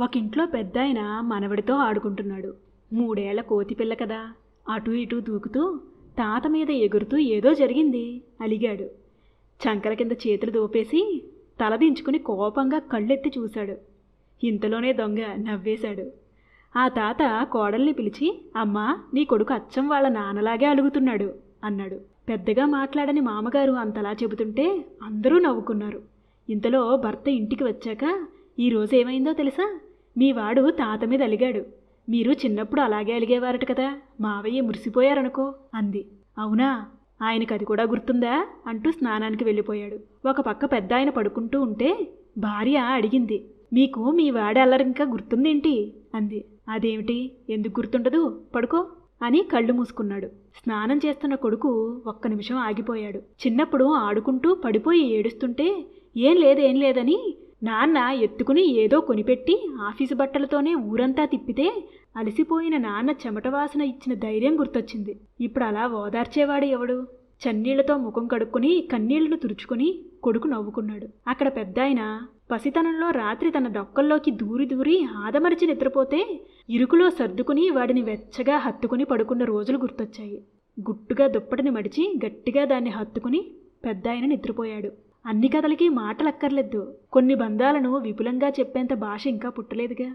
ఒక ఇంట్లో పెద్ద ఆయన మనవడితో ఆడుకుంటున్నాడు. మూడేళ్ళ కోతి పిల్ల కదా. అటు ఇటు దూకుతూ తాత మీద ఎగురుతూ ఏదో జరిగింది అలిగాడు. చంకల కింద చేతులు దోపేసి తలదించుకుని కోపంగా కళ్ళెత్తి చూశాడు. ఇంతలోనే దొంగ నవ్వేశాడు. ఆ తాత కోడల్ని పిలిచి అమ్మా నీ కొడుకు అచ్చం వాళ్ళ నాన్నలాగే అలుగుతున్నాడు అన్నాడు. పెద్దగా మాట్లాడని మామగారు అంతలా చెబుతుంటే అందరూ నవ్వుకున్నారు. ఇంతలో భర్త ఇంటికి వచ్చాక ఈరోజు ఏమైందో తెలుసా? మీ వాడు తాత మీద అలిగాడు. మీరు చిన్నప్పుడు అలాగే అలిగేవారట కదా మావయ్య మురిసిపోయారనుకో అంది. అవునా? ఆయనకు అది కూడా గుర్తుందా? అంటూ స్నానానికి వెళ్ళిపోయాడు. ఒక పక్క పెద్ద ఆయన పడుకుంటూ ఉంటే భార్య అడిగింది. మీకు మీ వాడి అల్లరింకా గుర్తుందేంటి? అంది. అదేమిటి? ఎందుకు గుర్తుండదు? పడుకో అని కళ్ళు మూసుకున్నాడు. స్నానం చేస్తున్న కొడుకు ఒక్క నిమిషం ఆగిపోయాడు. చిన్నప్పుడు ఆడుకుంటూ పడిపోయి ఏడుస్తుంటే ఏం లేదేం లేదని నాన్న ఎత్తుకుని ఏదో కొనిపెట్టి ఆఫీసు బట్టలతోనే ఊరంతా తిప్పితే అలసిపోయిన నాన్న చెమట వాసన ఇచ్చిన ధైర్యం గుర్తొచ్చింది. ఇప్పుడు అలా ఓదార్చేవాడు ఎవడు? చన్నీళ్ళతో ముఖం కడుక్కుని కన్నీళ్ళను తుడుచుకుని కొడుకు నవ్వుకున్నాడు. అక్కడ పెద్దాయన పసితనంలో రాత్రి తన డొక్కల్లోకి దూరి దూరి ఆదమరిచి నిద్రపోతే ఇరుకులో సర్దుకుని వాడిని వెచ్చగా హత్తుకుని పడుకున్న రోజులు గుర్తొచ్చాయి. గుట్టుగా దుప్పటిని మడిచి గట్టిగా దాన్ని హత్తుకుని పెద్దాయన నిద్రపోయాడు. అన్ని కథలకి మాటలక్కర్లేదు. కొన్ని బంధాలను విపులంగా చెప్పేంత భాష ఇంకా పుట్టలేదుగా.